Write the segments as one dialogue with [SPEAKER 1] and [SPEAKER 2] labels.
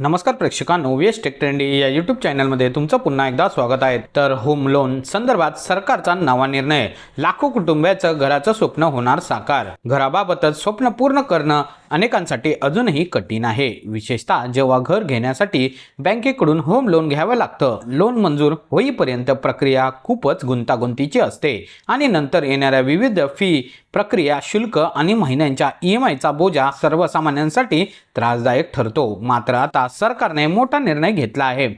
[SPEAKER 1] नमस्कार प्रेक्षकांनो west tech trendy या यूट्यूब चॅनलमध्ये तुमचं पुन्हा एकदा स्वागत आहे. तर होम लोन संदर्भात सरकारचा नवा निर्णय. लाखो कुटुंबाचं घराचं स्वप्न होणार साकार. घराबाबतच स्वप्न पूर्ण करणं अनेकांसाठी अजूनही कठीण आहे. विशेषतः जेव्हा घर घेण्यासाठी बँकेकडून होम लोन घ्यावं लागतं लोन मंजूर होईपर्यंत प्रक्रिया खूपच गुंतागुंतीची असते. आणि नंतर येणाऱ्या विविध फी प्रक्रिया शुल्क आणि महिन्यांच्या ई एम आयचा बोजा सर्वसामान्यांसाठी त्रासदायक ठरतो. मात्र आता सरकारने मोठा निर्णय घेतला आहे.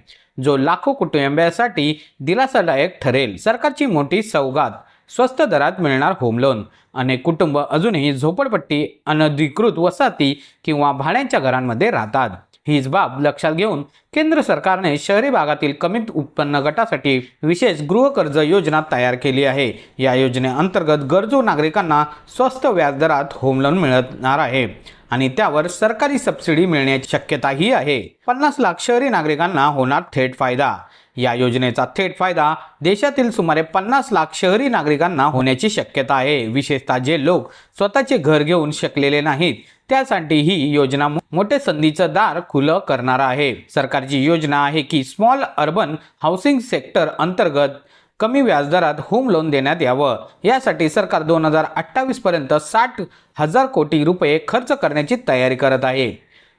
[SPEAKER 1] जो लाखो कुटुंबियांसाठी दिलासादायक ठरेल. सरकारची मोठी सौगात स्वस्त दरात मिळणार होम लोन. अनेक कुटुंब अजूनही झोपडपट्टी अनधिकृत वसाहती किंवा भाड्यांच्या घरांमध्ये राहतात. हीच बाब लक्षात घेऊन केंद्र सरकारने शहरी भागातील कमीत उत्पन्न गटासाठी विशेष गृहकर्ज योजना तयार केली आहे. या योजनेअंतर्गत गरजू नागरिकांना स्वस्त व्याजदरात होम लोन मिळणार आहे. आणि त्यावर सरकारी सबसिडी मिळण्याची शक्यताही आहे. पन्नास लाख शहरी नागरिकांना होणार थेट फायदा. या योजनेचा थेट फायदा देशातील सुमारे पन्नास लाख शहरी नागरिकांना होण्याची शक्यता आहे. विशेषतः जे लोक स्वतःचे घर घेऊन शकलेले नाहीत त्यासाठी ही योजना मोठे संधीचं दार खुलं करणार आहे. सरकारची योजना आहे की स्मॉल अर्बन हाऊसिंग सेक्टर अंतर्गत कमी व्याजदरात होम लोन देण्यात यावं. यासाठी सरकार दोन हजार अठ्ठावीसपर्यंत साठ हजार कोटी रुपये खर्च करण्याची तयारी करत आहे.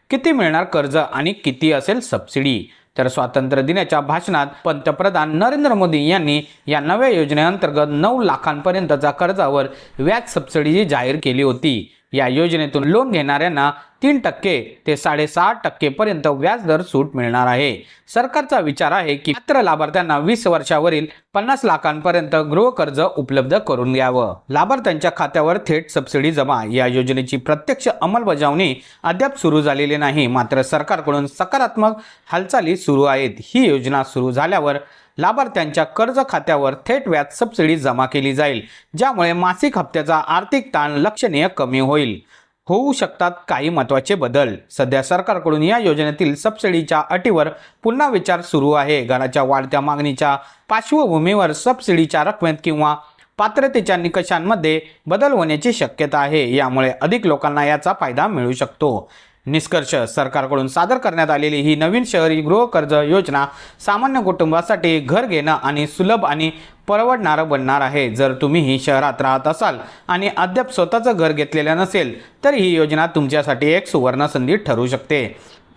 [SPEAKER 1] किती मिळणार कर्ज आणि किती असेल सबसिडी? तर स्वातंत्र्य दिनाच्या भाषणात पंतप्रधान नरेंद्र मोदी यांनी या नव्या योजनेअंतर्गत नऊ लाखांपर्यंतच्या कर्जावर व्याज सबसिडी जाहीर केली होती. या योजनेतून लोन घेणाऱ्यांना तीन टक्के ते साडेसहा टक्केपर्यंत व्याजदर सूट मिळणार आहे. सरकारचा विचार आहे की मात्र लाभार्थ्यांना वीस वर्षावरील पन्नास लाखांपर्यंत गृहकर्ज उपलब्ध करून द्यावं. लाभार्थ्यांच्या खात्यावर थेट सबसिडी जमा. या योजनेची प्रत्यक्ष अंमलबजावणी अद्याप सुरू झालेली नाही. मात्र सरकारकडून सकारात्मक हालचाली सुरू आहेत. ही योजना सुरू झाल्यावर लाभार्थ्यांच्या कर्ज खात्यावर थेट व्याज सबसिडी जमा केली जाईल ज्यामुळे मासिक हप्त्याचा आर्थिक ताण लक्षणीय कमी होईल. होऊ शकतात काही महत्त्वाचे बदल. सध्या सरकारकडून या योजनेतील सबसिडीच्या अटीवर पुन्हा विचार सुरू आहे. घराच्या वाढत्या मागणीच्या पार्श्वभूमीवर सबसिडीच्या रकमेत किंवा पात्रतेच्या निकषांमध्ये बदल होण्याची शक्यता आहे. यामुळे अधिक लोकांना याचा फायदा मिळू शकतो. निष्कर्ष सरकारकडून सादर करण्यात आलेली ही नवीन शहरी गृहकर्ज योजना सामान्य कुटुंबासाठी घर घेणं आणि सुलभ आणि परवडणारं बनणार आहे. जर तुम्हीही शहरात राहत असाल आणि अद्याप स्वतःचं घर घेतलेलं नसेल तर ही योजना तुमच्यासाठी एक सुवर्ण संधी ठरू शकते.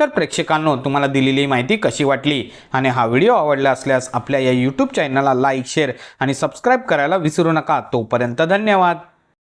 [SPEAKER 1] तर प्रेक्षकांनो तुम्हाला दिलेली माहिती कशी वाटली आणि हा व्हिडिओ आवडला असल्यास आपल्या या यूट्यूब चॅनलला लाईक शेअर आणि सबस्क्राईब करायला विसरू नका. तोपर्यंत धन्यवाद.